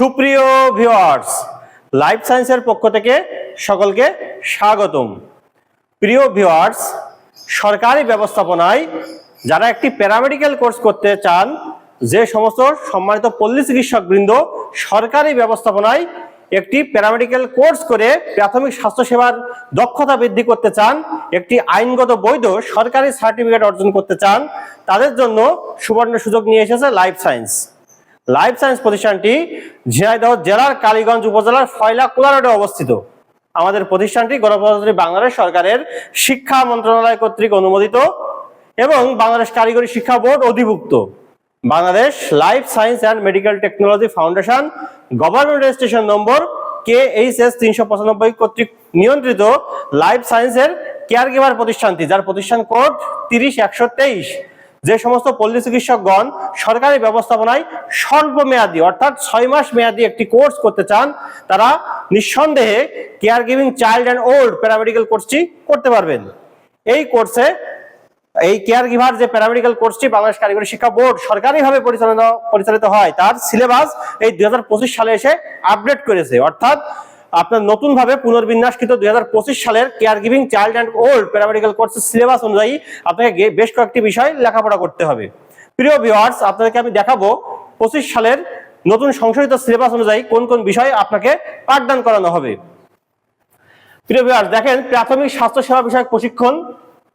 সুপ্রিয় viewers life সায়েন্সের পক্ষ থেকে সকলকে স্বাগতম। প্রিয় ভিওয়ার্স সরকারি ব্যবস্থাপনায় যারা একটি প্যারামেডিক্যাল কোর্স করতে চান, যে সমস্ত সম্মানিত পল্লী চিকিৎসক বৃন্দ সরকারি ব্যবস্থাপনায় একটি প্যারামেডিক্যাল কোর্স করে প্রাথমিক স্বাস্থ্যসেবার দক্ষতা বৃদ্ধি করতে চান, একটি আইনগত বৈধ সরকারি সার্টিফিকেট অর্জন করতে চান, তাদের জন্য সুবর্ণ সুযোগ নিয়ে এসেছে লাইফ সায়েন্স। লাইফ সায়েন্স প্রতিষ্ঠানটি ঝিনাইদহ জেলার কালীগঞ্জ উপজেলার ফয়লা কোলা রোডে অবস্থিত। আমাদের প্রতিষ্ঠানটি গণপ্রজাতন্ত্রী বাংলাদেশ সরকারের শিক্ষা মন্ত্রণালয় কর্তৃক অনুমোদিত এবং বাংলাদেশ কারিগরি শিক্ষা বোর্ড অধিভুক্ত। Bangladesh life science and medical technology foundation government registration number K H S তিনশো পঁচানব্বই কর্তৃক নিয়ন্ত্রিত লাইফ সায়েন্সের কেয়ার গিভার প্রতিষ্ঠানটি, যার প্রতিষ্ঠান কোড তিরিশ একশো তেইশ। যে সমস্ত পল্লী চিকিৎসকগণ সরকারি ব্যবস্থাপনায় স্বল্প মেয়াদী অর্থাৎ ছয় মাস মেয়াদী একটি কোর্স করতে চান, তারা নিঃসন্দেহে care giving child and old paramedical কোর্সটি করতে পারবেন। এই কোর্সে এই কেয়ার গিভার যে প্যারামেডিক্যাল কোর্সটি বাংলাদেশ কারিগরি শিক্ষা বোর্ড সরকারিভাবে পরিচালনা পরিচালিত হয়, তার সিলেবাস এই দুই হাজার পঁচিশ সালে এসে আপডেট করেছে। অর্থাৎ আপনার নতুন ভাবে পুনর্বিন্যাসকৃত দুই হাজার পঁচিশ সালের care giving child and old paramedical কোর্সের সিলেবাস অনুযায়ী আপনাকে বেশ কয়েকটি বিষয় লেখাপড়া করতে হবে। প্রিয় ভিউয়ার্স আপনাদেরকে আমি দেখাবো পঁচিশ সালের নতুন সংশোধিত সিলেবাস অনুযায়ী কোন কোন বিষয় আপনাকে পাঠদান করানো হবে। প্রিয় ভিওয়ার্স দেখেন প্রাথমিক স্বাস্থ্য সেবা বিষয়ক প্রশিক্ষণ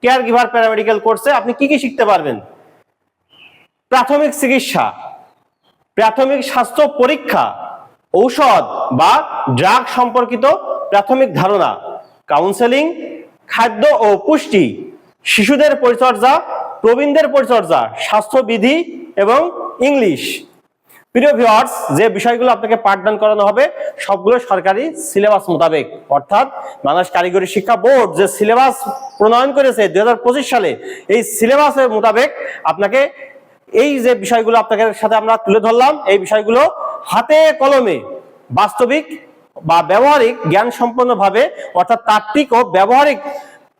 কেয়ার গিভার প্যারামেডিক্যাল কোর্সে আপনি কি কি শিখতে পারবেন? প্রাথমিক চিকিৎসা, প্রাথমিক স্বাস্থ্য পরীক্ষা ঔষধ বা ড্রাগ সম্পর্কিত প্রাথমিক ধারণা কাউন্সেলিং খাদ্য ও পুষ্টি, শিশুদের পরিচর্যা, প্রবীণদের পরিচর্যা, স্বাস্থ্যবিধি এবং ইংলিশ। প্রিয় ভিউয়ার্স যে বিষয়গুলো আপনাকে পাঠদান করানো হবে, সবগুলো সরকারি সিলেবাস মোতাবেক। অর্থাৎ বাংলাদেশ কারিগরি শিক্ষা বোর্ড যে সিলেবাস প্রণয়ন করেছে দু হাজার পঁচিশ সালে, এই সিলেবাসের মোতাবেক আপনাকে এই যে বিষয়গুলো আপনাদের সাথে আমরা তুলে ধরলাম, এই বিষয়গুলো হাতে কলমে বাস্তবিক বা ব্যবহারিক জ্ঞান সম্পন্ন ভাবে অর্থাৎ তাত্ত্বিক ও ব্যবহারিক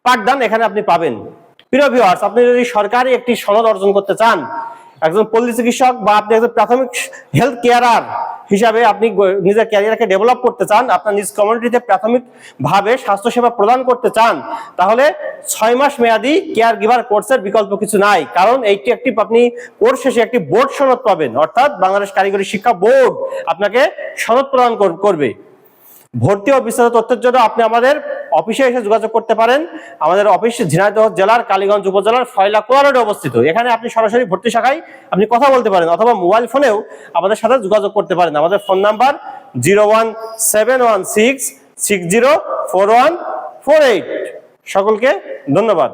পাঠদান এখানে আপনি পাবেন। প্রিয় ভিউয়ার্স আপনি যদি সরকারি একটি সনদ অর্জন করতে চান একজন পল্লী চিকিৎসক বা আপনি একজন প্রাথমিক হেলথ কেয়ারার হিসাবে আপনি নিজের ক্যারিয়ারকে ডেভেলপ করতে চান, আপনার নিজ কমিউনিটিতে প্রাথমিকভাবে স্বাস্থ্যসেবা প্রদান করতে চান, তাহলে ছয় মাস মেয়াদি কেয়ার গিভার কোর্সের বিকল্প কিছু নাই। কারণ এইটি একটি আপনি কোর্স শেষে একটি বোর্ড সনদ পাবেন, অর্থাৎ বাংলাদেশ কারিগরি শিক্ষা বোর্ড আপনাকে সনদ প্রদান কর- করবে। ভর্তি ও বিস্তারিত তথ্যের জন্য আপনি আমাদের অফিসে এসে যোগাযোগ করতে পারেন। আমাদের অফিস ঝিনাইদহ জেলার কালীগঞ্জ উপজেলার ফয়লা কোয়ারোডে অবস্থিত। এখানে আপনি সরাসরি ভর্তি শাখায় আপনি কথা বলতে পারেন অথবা মোবাইল ফোনেও আমাদের সাথে যোগাযোগ করতে পারেন। আমাদের phone number zero one seven one six six zero four one four eight. সকলকে ধন্যবাদ।